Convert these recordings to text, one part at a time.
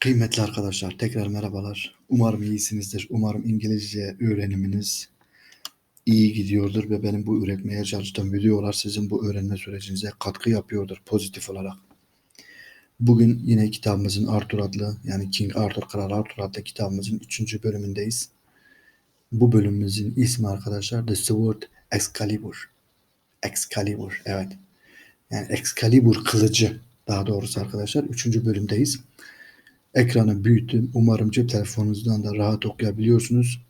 Kıymetli arkadaşlar, tekrar merhabalar. Umarım iyisinizdir. Umarım İngilizce öğreniminiz iyi gidiyordur ve benim bu üretmeye çalıştığım videolar sizin bu öğrenme sürecinize katkı yapıyordur pozitif olarak. Bugün yine kitabımızın Arthur adlı yani King Arthur, Kral Arthur adlı kitabımızın 3. bölümündeyiz. Bu bölümümüzün ismi arkadaşlar The Sword Excalibur. Excalibur, evet. Yani Excalibur kılıcı daha doğrusu arkadaşlar. 3. bölümdeyiz. Ekranı büyüttüm. Umarım cep telefonunuzdan da rahat okuyabiliyorsunuz.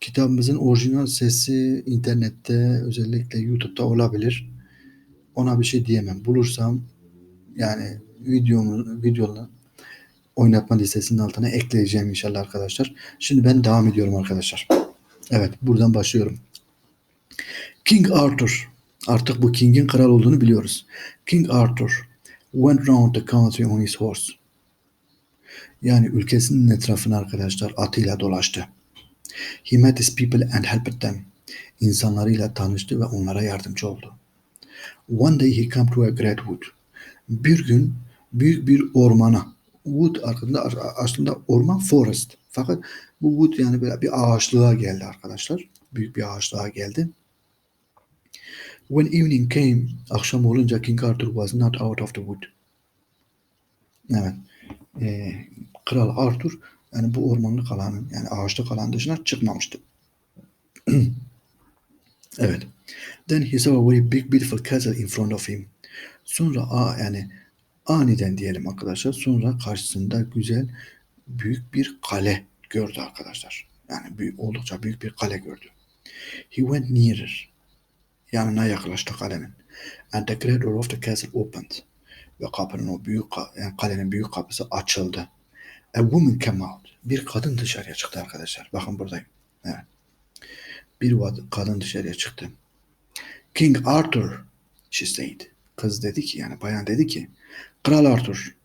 Kitabımızın orijinal sesi internette özellikle YouTube'da olabilir. Ona bir şey diyemem. Bulursam yani videomu videonun oynatma listesinin altına ekleyeceğim inşallah arkadaşlar. Şimdi ben devam ediyorum arkadaşlar. Evet buradan başlıyorum. King Arthur. Artık bu King'in kral olduğunu biliyoruz. King Arthur went round the country on his horse. Yani ülkesinin etrafına arkadaşlar atıyla dolaştı. He met his people and helped them. İnsanlarıyla tanıştı ve onlara yardımcı oldu. One day he came to a great wood. Bir gün büyük bir ormana. Wood aslında, aslında orman forest. Fakat bu wood yani böyle bir ağaçlığa geldi arkadaşlar. Büyük bir ağaçlığa geldi. When evening came, akşam olunca King Arthur was not out of the wood. Evet. Ee, Kral Arthur yani bu ormanlık alanın yani ağaçlık alan dışına çıkmamıştı. evet. Then he saw a very big beautiful castle in front of him. Sonra a yani aniden diyelim arkadaşlar. Sonra karşısında güzel büyük bir kale gördü arkadaşlar. Yani büyük, oldukça büyük bir kale gördü. He went nearer. Yanına yaklaştı kalenin. And the great door of the castle opened. Ve kapının o büyük yani kalenin büyük kapısı açıldı. A woman came out. Bir kadın dışarıya çıktı arkadaşlar. Bakın buradayım. Evet. Bir kadın dışarıya çıktı. King Arthur, she said. Kız dedi ki yani bayan dedi ki Kral Arthur,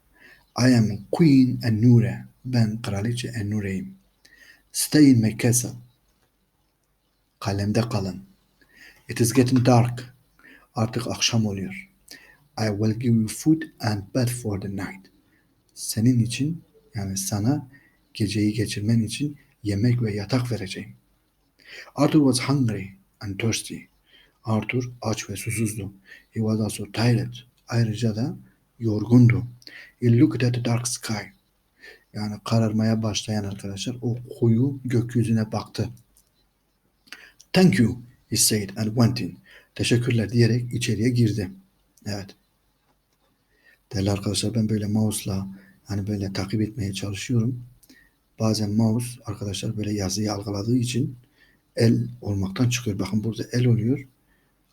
I am Queen Enure. Ben kraliçe Enure'yim. Stay in my castle. Kalemde kalın. It is getting dark. Artık akşam oluyor. I will give you food and bed for the night. Senin için yani sana geceyi geçirmen için yemek ve yatak vereceğim. Arthur was hungry and thirsty. Arthur aç ve susuzdu. He was also tired. Ayrıca da yorgundu. He looked at the dark sky. Yani kararmaya başlayan arkadaşlar o koyu gökyüzüne baktı. Thank you, he said and went in. Teşekkürler diyerek içeriye girdi. Evet. Değerli arkadaşlar ben böyle mouse'la hani böyle takip etmeye çalışıyorum. Bazen mouse arkadaşlar böyle yazıyı algıladığı için el olmaktan çıkıyor. Bakın burada el oluyor.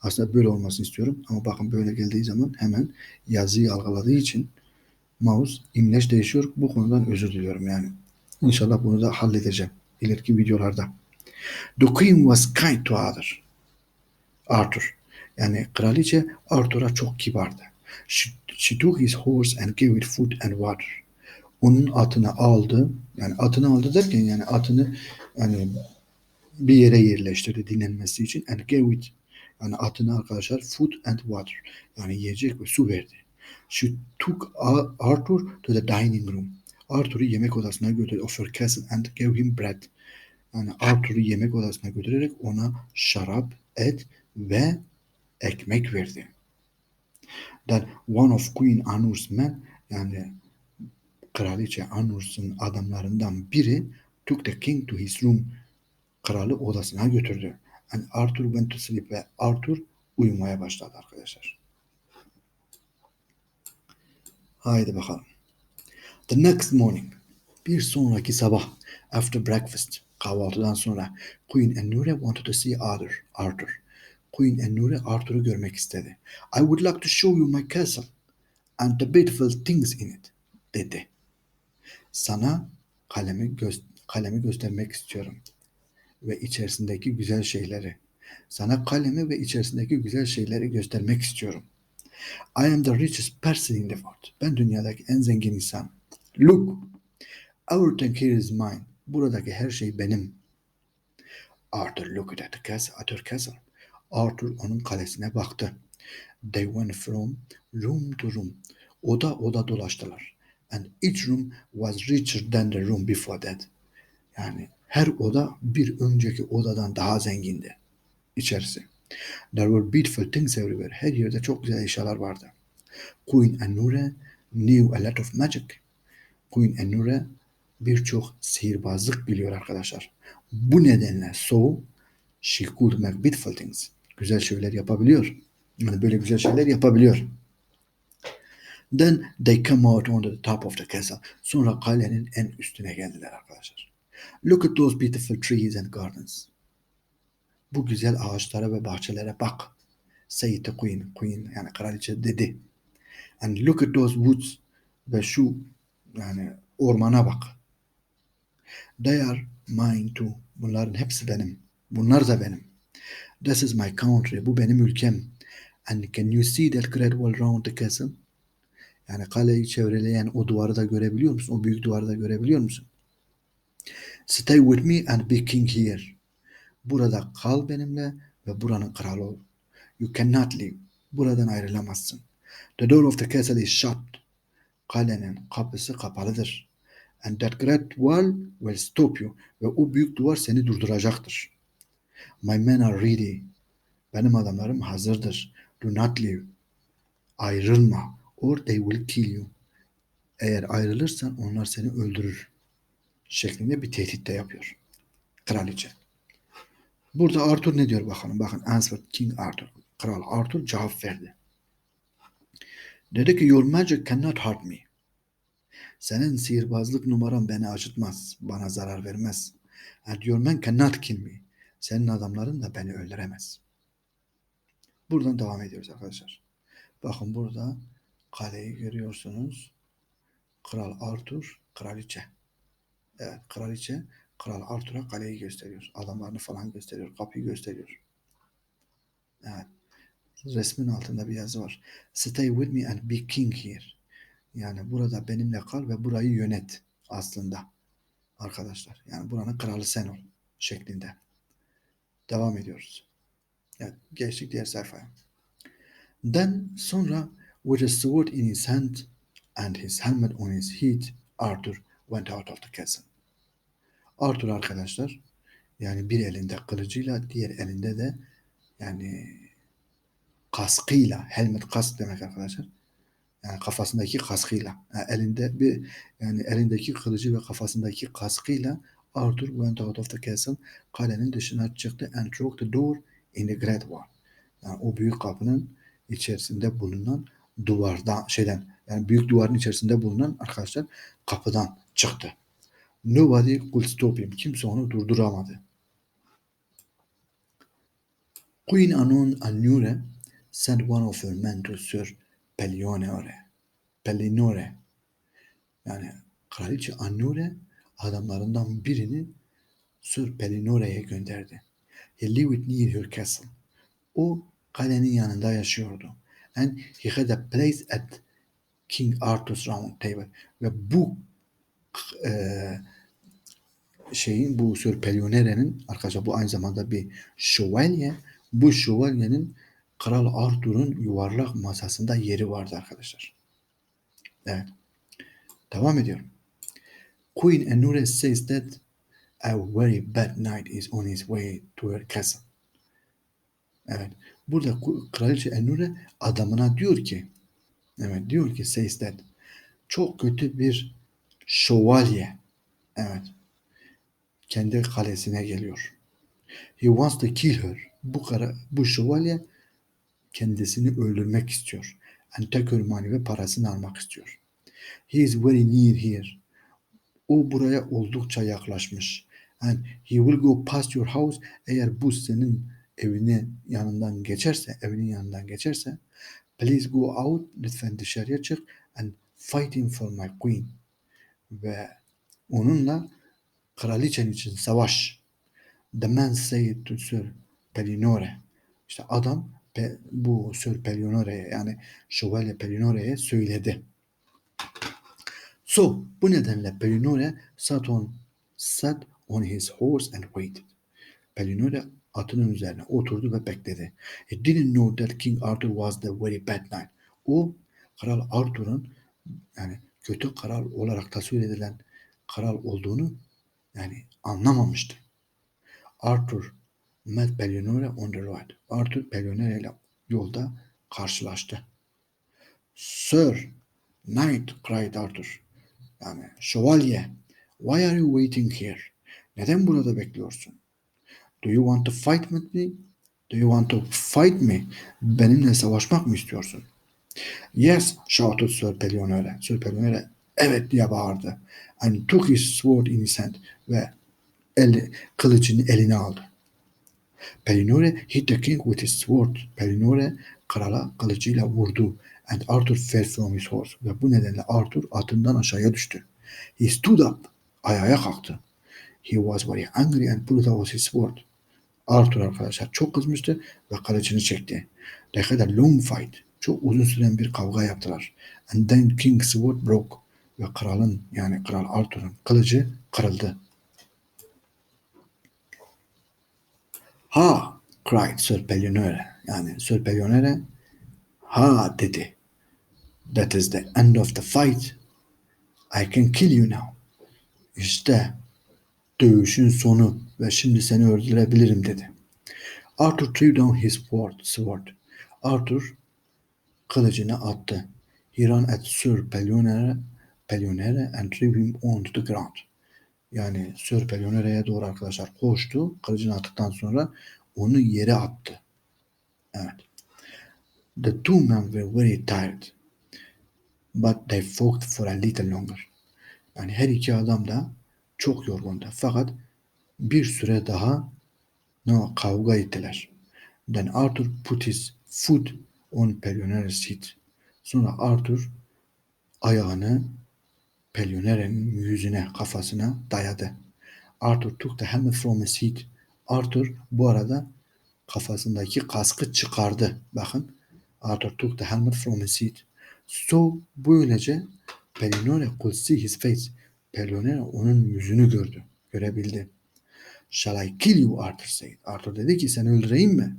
Aslında böyle olmasını istiyorum ama bakın böyle geldiği zaman hemen yazıyı algıladığı için mouse imleç değişiyor. Bu konudan özür diliyorum yani. İnşallah bunu da halledeceğim ileriki videolarda. The queen was kind to Arthur. Arthur. Yani kraliçe Arthur'a çok kibardı. She, she took his horse and gave it food and water. Onun atını aldı. Yani atını aldı derken yani atını yani bir yere yerleştirdi dinlenmesi için and gave it yani atını arkadaşlar food and water yani yiyecek ve su verdi. She took Arthur to the dining room. Arthur'u yemek odasına götürdü. Of her castle and gave him bread. Yani Arthur'u yemek odasına götürerek ona şarap, et ve ekmek verdi. That one of Queen Anur's men yani kraliçe Anur'un adamlarından biri took the king to his room kralı odasına götürdü. And Arthur went to sleep ve Arthur uyumaya başladı arkadaşlar. Haydi bakalım. The next morning bir sonraki sabah after breakfast kahvaltıdan sonra Queen Enure wanted to see Arthur. Arthur. Queen Enure Arthur'u görmek istedi. I would like to show you my castle and the beautiful things in it dedi. Sana kalemi gö kalemi göstermek istiyorum ve içerisindeki güzel şeyleri. Sana kalemi ve içerisindeki güzel şeyleri göstermek istiyorum. I am the richest person in the world. Ben dünyadaki en zengin insan. Look, everything here is mine. Buradaki her şey benim. Arthur looked at the castle, at her castle. Arthur onun kalesine baktı. They went from room to room. Oda oda dolaştılar. and each room was richer than the room before that. Yani her oda bir önceki odadan daha zengindi içerisi. There were beautiful things everywhere. Her yerde çok güzel eşyalar vardı. Queen Anure knew a lot of magic. Queen Anure birçok sihirbazlık biliyor arkadaşlar. Bu nedenle so she could make beautiful things. Güzel şeyler yapabiliyor. Yani böyle güzel şeyler yapabiliyor. Then they come out on the top of the castle. Sonra kalenin en üstüne geldiler arkadaşlar. Look at those beautiful trees and gardens. Bu güzel ağaçlara ve bahçelere bak. Said the queen. Queen yani kraliçe dedi. And look at those woods. Ve şu yani ormana bak. They are mine too. Bunların hepsi benim. Bunlar da benim. This is my country. Bu benim ülkem. And can you see that great wall round the castle? Yani kaleyi çevreleyen o duvarı da görebiliyor musun? O büyük duvarı da görebiliyor musun? Stay with me and be king here. Burada kal benimle ve buranın kralı ol. You cannot leave. Buradan ayrılamazsın. The door of the castle is shut. Kalenin kapısı kapalıdır. And that great wall will stop you. Ve o büyük duvar seni durduracaktır. My men are ready. Benim adamlarım hazırdır. Do not leave. Ayrılma. Or they will kill you. Eğer ayrılırsan onlar seni öldürür. Şeklinde bir tehdit de yapıyor. Kraliçe. Burada Arthur ne diyor bakalım. Bakın answer King Arthur. Kral Arthur cevap verdi. Dedi ki your magic cannot hurt me. Senin sihirbazlık numaran beni acıtmaz. Bana zarar vermez. And your men cannot kill me. Senin adamların da beni öldüremez. Buradan devam ediyoruz arkadaşlar. Bakın burada kaleyi görüyorsunuz. Kral Arthur, kraliçe. Evet, kraliçe Kral Arthur'a kaleyi gösteriyor. Adamlarını falan gösteriyor. Kapıyı gösteriyor. Evet. Resmin altında bir yazı var. Stay with me and be king here. Yani burada benimle kal ve burayı yönet aslında. Arkadaşlar. Yani buranın kralı sen ol şeklinde. Devam ediyoruz. Evet, geçtik diğer sayfaya. Then sonra with a sword in his hand and his helmet on his head, Arthur went out of the castle. Arthur arkadaşlar yani bir elinde kılıcıyla diğer elinde de yani kaskıyla helmet kask demek arkadaşlar. Yani kafasındaki kaskıyla yani elinde bir yani elindeki kılıcı ve kafasındaki kaskıyla Arthur went out of the castle kalenin dışına çıktı and broke the door in the great wall. Yani o büyük kapının içerisinde bulunan duvardan şeyden yani büyük duvarın içerisinde bulunan arkadaşlar kapıdan çıktı. Nobody could stop him. Kimse onu durduramadı. Queen Anon Anure sent one of her men to Sir Pellinore. Pellinore. Yani Kraliçe Anure adamlarından birini Sir Pellinore'ye gönderdi. He lived near her castle. O kalenin yanında yaşıyordu. And he had a place at King Arthur's round table. Ve bu e, şeyin bu Sir Pelionere'nin arkadaşlar bu aynı zamanda bir şövalye. Bu şövalyenin Kral Arthur'un yuvarlak masasında yeri vardı arkadaşlar. Evet. Devam ediyorum. Queen Anure says that a very bad knight is on his way to her castle. Evet. Burada Kraliçe Enure adamına diyor ki evet diyor ki says that çok kötü bir şövalye evet kendi kalesine geliyor. He wants to kill her. Bu kara, bu şövalye kendisini öldürmek istiyor. And take her money ve parasını almak istiyor. He is very near here. O buraya oldukça yaklaşmış. And he will go past your house. Eğer bu senin evine yanından geçerse, evinin yanından geçerse, please go out, lütfen dışarıya çık and fight him for my queen. Ve onunla kraliçen için savaş. The man said to Sir Pelinore. İşte adam bu Sir Pelinore'ye yani Şövalye Pelinore'ye söyledi. So bu nedenle Pelinore sat on, sat on his horse and waited. Pelinore atının üzerine oturdu ve bekledi. He didn't know that King Arthur was the very bad knight. O Kral Arthur'un yani kötü kral olarak tasvir edilen kral olduğunu yani anlamamıştı. Arthur met Pellinore on the road. Arthur Pellinore ile yolda karşılaştı. Sir, knight, cried Arthur. Yani şövalye, why are you waiting here? Neden burada bekliyorsun? Do you want to fight with me? Do you want to fight me? Benimle savaşmak mı istiyorsun? Yes, shouted Sir Pellinore. Sir Pellinore evet diye bağırdı. And took his sword in his hand ve eli, kılıcını eline aldı. Pellinore hit the king with his sword. Pellinore krala kılıcıyla vurdu. And Arthur fell from his horse. Ve bu nedenle Arthur atından aşağıya düştü. He stood up. Ayağa kalktı. He was very angry and pulled out his sword. Arthur arkadaşlar çok kızmıştı ve kılıcını çekti. Had a long fight. Çok uzun süren bir kavga yaptılar. And then King's sword broke. Ve kralın yani Kral Arthur'un kılıcı kırıldı. Ha! cried Sir Pellinore. Yani Sir Pellinore ha dedi. That is the end of the fight. I can kill you now. İşte dövüşün sonu ve şimdi seni öldürebilirim dedi. Arthur threw down his sword. Arthur kılıcını attı. He ran at Sir Pellinore, Pellinore and threw him onto the ground. Yani Sir Pellionere'ye doğru arkadaşlar koştu. Kılıcını attıktan sonra onu yere attı. Evet. The two men were very tired. But they fought for a little longer. Yani her iki adam da çok yorgundu. Fakat bir süre daha no, kavga ettiler. Then Arthur put his foot on Pellionere's head. Sonra Arthur ayağını Pellionere'nin yüzüne, kafasına dayadı. Arthur took the helmet from his head. Arthur bu arada kafasındaki kaskı çıkardı. Bakın. Arthur took the helmet from his head. So böylece Pellinore could see his face. Pellinore onun yüzünü gördü. Görebildi. Shall I kill you? Arthur said. Arthur dedi ki seni öldüreyim mi?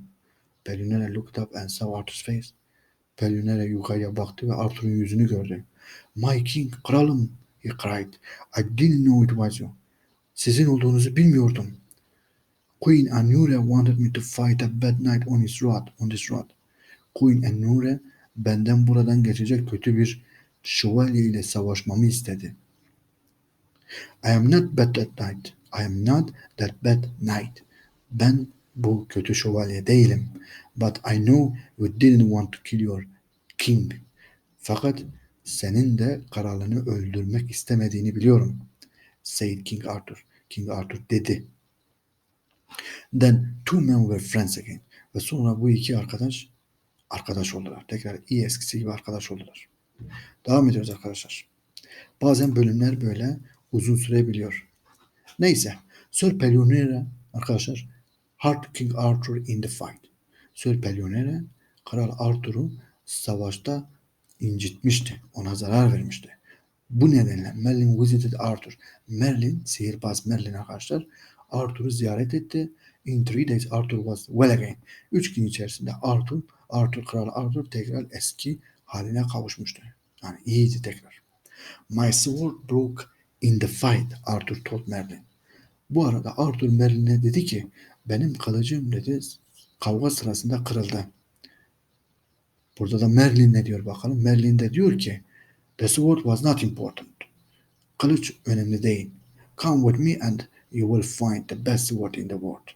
Pellinore looked up and saw Arthur's face. Pellinore yukarıya baktı ve Arthur'un yüzünü gördü. My king, kralım, he cried. I didn't know it was you. Sizin olduğunuzu bilmiyordum. Queen Anure wanted me to fight a bad night on his road, on this road. Queen Anure benden buradan geçecek kötü bir şövalye ile savaşmamı istedi. I am not bad that night. I am not that bad knight. Ben bu kötü şövalye değilim. But I know you didn't want to kill your king. Fakat senin de kralını öldürmek istemediğini biliyorum. Said King Arthur. King Arthur dedi. Then two men were friends again. Ve sonra bu iki arkadaş arkadaş oldular. Tekrar iyi eskisi gibi arkadaş oldular. Devam ediyoruz arkadaşlar. Bazen bölümler böyle uzun sürebiliyor. Neyse. Sir Pellionere arkadaşlar Hart King Arthur in the fight. Sir Pellionere Kral Arthur'u savaşta incitmişti. Ona zarar vermişti. Bu nedenle Merlin visited Arthur. Merlin, sihirbaz Merlin arkadaşlar Arthur'u ziyaret etti. In three days Arthur was well again. Üç gün içerisinde Arthur, Arthur Kral Arthur tekrar eski haline kavuşmuştu. Yani iyiydi tekrar. My sword broke in the fight, Arthur told Merlin. Bu arada Arthur Merlin'e dedi ki benim kılıcım dedi kavga sırasında kırıldı. Burada da Merlin ne diyor bakalım. Merlin de diyor ki The sword was not important. Kılıç önemli değil. Come with me and you will find the best sword in the world.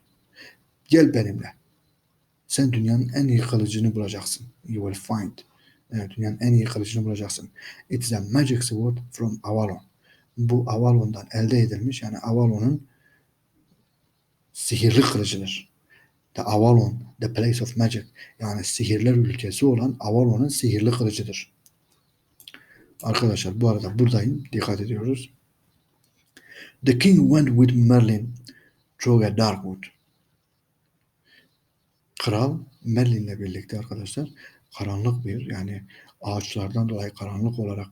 Gel benimle. Sen dünyanın en iyi kılıcını bulacaksın. You will find. Evet, dünyanın en iyi kılıcını bulacaksın. It is a magic sword from Avalon. Bu Avalon'dan elde edilmiş. Yani Avalon'un sihirli kılıcıdır. The Avalon, the place of magic. Yani sihirler ülkesi olan Avalon'un sihirli kılıcıdır. Arkadaşlar bu arada buradayım. Dikkat ediyoruz. The king went with Merlin through a dark wood. Kral Merlin'le birlikte arkadaşlar karanlık bir yani ağaçlardan dolayı karanlık olarak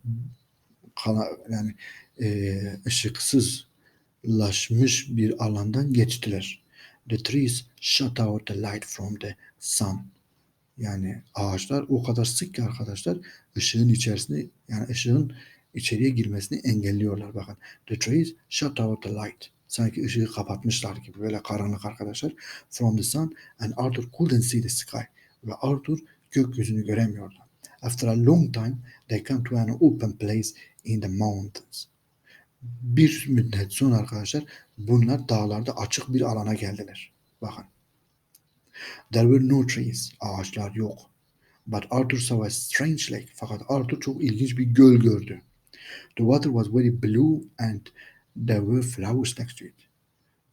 yani e, ışıksızlaşmış bir alandan geçtiler. The trees shut out the light from the sun. Yani ağaçlar o kadar sık ki arkadaşlar ışığın içerisinde yani ışığın içeriye girmesini engelliyorlar. Bakın. The trees shut out the light. Sanki ışığı kapatmışlar gibi. Böyle karanlık arkadaşlar. From the sun and Arthur couldn't see the sky. Ve Arthur gökyüzünü göremiyordu. After a long time they come to an open place in the mountains. Bir müddet sonra arkadaşlar bunlar dağlarda açık bir alana geldiler. Bakın. There were no trees. Ağaçlar yok. But Arthur saw a strange lake. Fakat Arthur çok ilginç bir göl gördü. The water was very blue and next to it.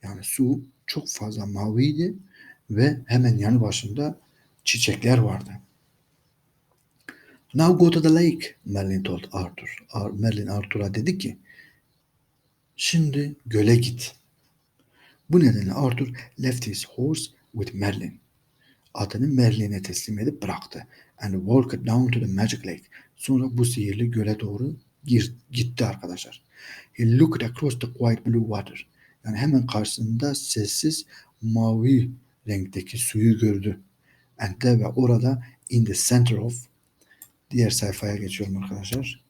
Yani su çok fazla maviydi ve hemen yanı başında çiçekler vardı. Now go to the lake, Merlin told Arthur. Ar Merlin Arthur'a dedi ki, şimdi göle git. Bu nedenle Arthur left his horse with Merlin. Atını Merlin'e teslim edip bıraktı. And walked down to the magic lake. Sonra bu sihirli göle doğru gitti arkadaşlar. He looked across the quiet blue water. Yani hemen karşısında sessiz mavi renkteki suyu gördü. And there ve orada in the center of diğer sayfaya geçiyorum arkadaşlar.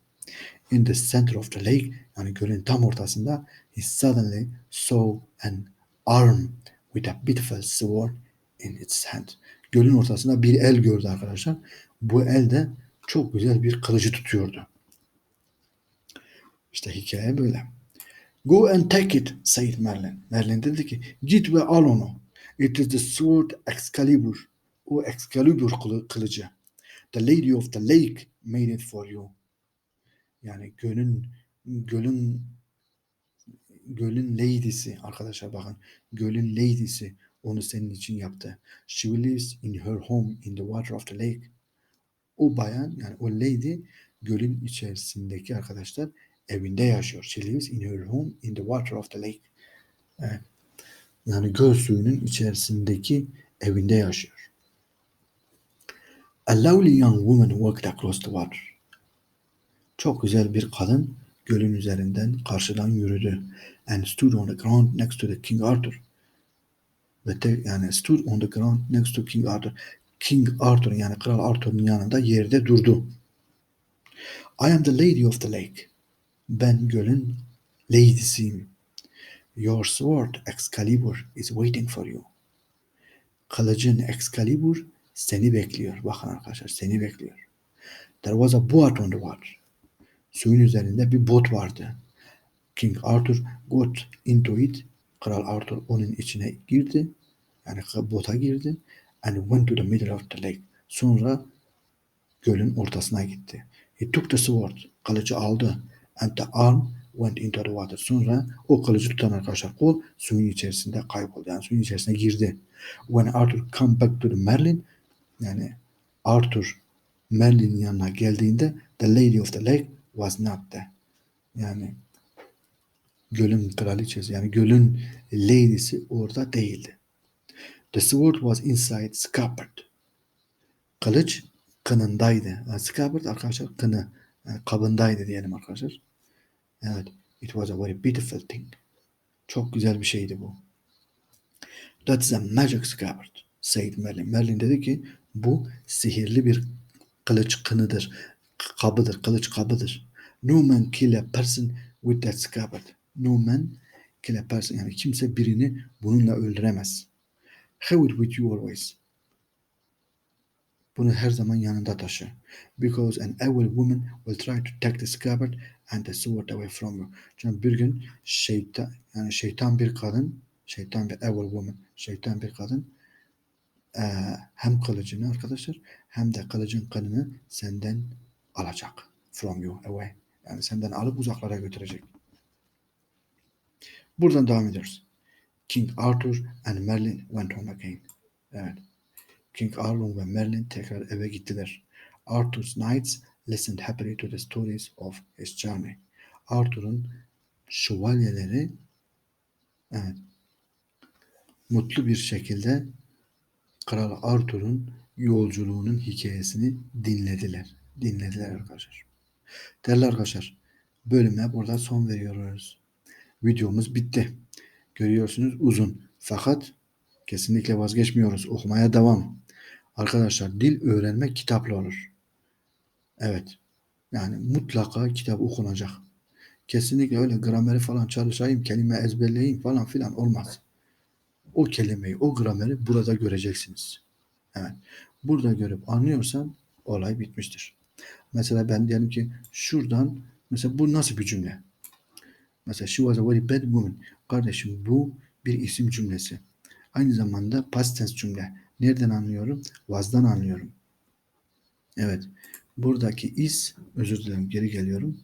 In the center of the lake yani gölün tam ortasında he suddenly saw an arm with a beautiful sword in its hand. Gölün ortasında bir el gördü arkadaşlar. Bu elde çok güzel bir kılıcı tutuyordu. İşte hikaye böyle. Go and take it, said Merlin. Merlin dedi ki, git ve al onu. It is the sword Excalibur. O Excalibur kılı, kılıcı. The lady of the lake made it for you. Yani gölün gölün gölün lady'si arkadaşlar bakın. Gölün lady'si onu senin için yaptı. She lives in her home in the water of the lake. O bayan yani o lady gölün içerisindeki arkadaşlar evinde yaşıyor. She lives in her home in the water of the lake. Evet. Yani göl suyunun içerisindeki evinde yaşıyor. A lovely young woman walked across the water. Çok güzel bir kadın gölün üzerinden karşıdan yürüdü. And stood on the ground next to the King Arthur. Ve te, yani stood on the ground next to King Arthur. King Arthur yani Kral Arthur'un yanında yerde durdu. I am the lady of the lake. Ben gölün lady'siyim. Your sword Excalibur is waiting for you. Kılıcın Excalibur seni bekliyor. Bakın arkadaşlar seni bekliyor. There was a boat on the water. Suyun üzerinde bir bot vardı. King Arthur got into it. Kral Arthur onun içine girdi. Yani bota girdi. And went to the middle of the lake. Sonra gölün ortasına gitti. He took the sword. Kılıcı aldı. And the arm went into the water. Sonra o kılıcı tutan arkadaşlar kol suyun içerisinde kayboldu. Yani suyun içerisine girdi. When Arthur come back to the Merlin yani Arthur Merlin'in yanına geldiğinde the lady of the lake was not there. Yani gölün kraliçesi yani gölün lady'si orada değildi. The sword was inside scabbard. Kılıç kınındaydı. Yani scabbard arkadaşlar kını yani kabındaydı diyelim arkadaşlar. Evet. It was a very beautiful thing. Çok güzel bir şeydi bu. That's a magic scabbard, said Merlin. Merlin dedi ki bu sihirli bir kılıç kınıdır. Kabıdır, kılıç kabıdır. No man kill a person with that scabbard. No man kill a person. Yani kimse birini bununla öldüremez. Have it with you always. Bunu her zaman yanında taşı. Because an evil woman will try to take the scabbard and the sword away from you. Çünkü bir gün şeytan, yani şeytan bir kadın, şeytan bir evil woman, şeytan bir kadın e, hem kılıcını arkadaşlar hem de kılıcın kanını senden alacak. From you away. Yani senden alıp uzaklara götürecek. Buradan devam ediyoruz. King Arthur and Merlin went home again. Evet. King Arthur ve Merlin tekrar eve gittiler. Arthur's knights listened happily to the stories of his journey. Arthur'un şövalyeleri evet, mutlu bir şekilde Kral Arthur'un yolculuğunun hikayesini dinlediler. Dinlediler arkadaşlar. Değerli arkadaşlar, bölüme burada son veriyoruz. Videomuz bitti. Görüyorsunuz uzun. Fakat kesinlikle vazgeçmiyoruz. Okumaya devam. Arkadaşlar dil öğrenmek kitapla olur. Evet. Yani mutlaka kitap okunacak. Kesinlikle öyle grameri falan çalışayım, kelime ezberleyeyim falan filan olmaz. O kelimeyi, o grameri burada göreceksiniz. Evet. Burada görüp anlıyorsan olay bitmiştir. Mesela ben diyelim ki şuradan mesela bu nasıl bir cümle? Mesela she was a very bad woman. Kardeşim bu bir isim cümlesi. Aynı zamanda past tense cümle. Nereden anlıyorum? Was'dan anlıyorum. Evet. Buradaki is, özür dilerim geri geliyorum.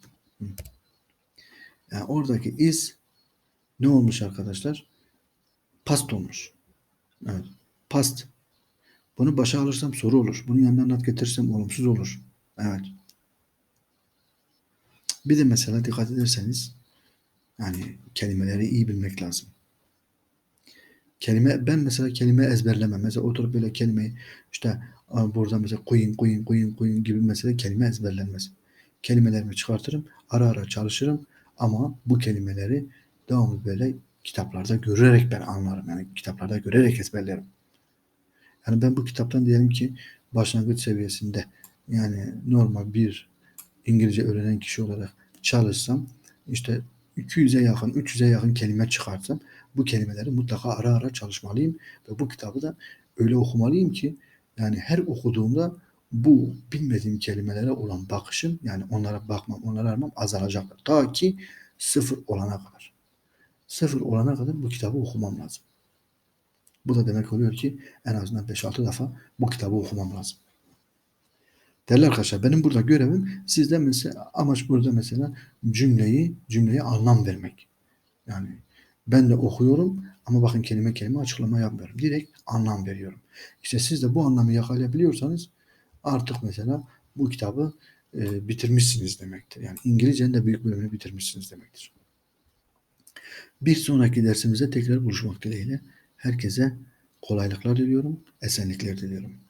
Yani oradaki is ne olmuş arkadaşlar? Past olmuş. Evet. Past. Bunu başa alırsam soru olur. Bunun yanına not getirirsem olumsuz olur. Evet. Bir de mesela dikkat ederseniz yani kelimeleri iyi bilmek lazım. Kelime ben mesela kelime ezberlemem. Mesela oturup böyle kelimeyi işte burada mesela koyun koyun koyun koyun gibi mesela kelime ezberlenmez. Kelimelerimi çıkartırım. Ara ara çalışırım ama bu kelimeleri devamlı böyle kitaplarda görerek ben anlarım. Yani kitaplarda görerek ezberlerim. Yani ben bu kitaptan diyelim ki başlangıç seviyesinde yani normal bir İngilizce öğrenen kişi olarak çalışsam işte 200'e yakın, 300'e yakın kelime çıkartsam bu kelimeleri mutlaka ara ara çalışmalıyım ve bu kitabı da öyle okumalıyım ki yani her okuduğumda bu bilmediğim kelimelere olan bakışım yani onlara bakmam, onlara aramam azalacaktır. Ta ki sıfır olana kadar. Sıfır olana kadar bu kitabı okumam lazım. Bu da demek oluyor ki en azından 5-6 defa bu kitabı okumam lazım. Değerli arkadaşlar benim burada görevim sizde mesela amaç burada mesela cümleyi cümleye anlam vermek. Yani ben de okuyorum ama bakın kelime kelime açıklama yapmıyorum. Direkt anlam veriyorum. İşte siz de bu anlamı yakalayabiliyorsanız artık mesela bu kitabı e, bitirmişsiniz demektir. Yani İngilizcenin de büyük bölümünü bitirmişsiniz demektir. Bir sonraki dersimizde tekrar buluşmak dileğiyle herkese kolaylıklar diliyorum, esenlikler diliyorum.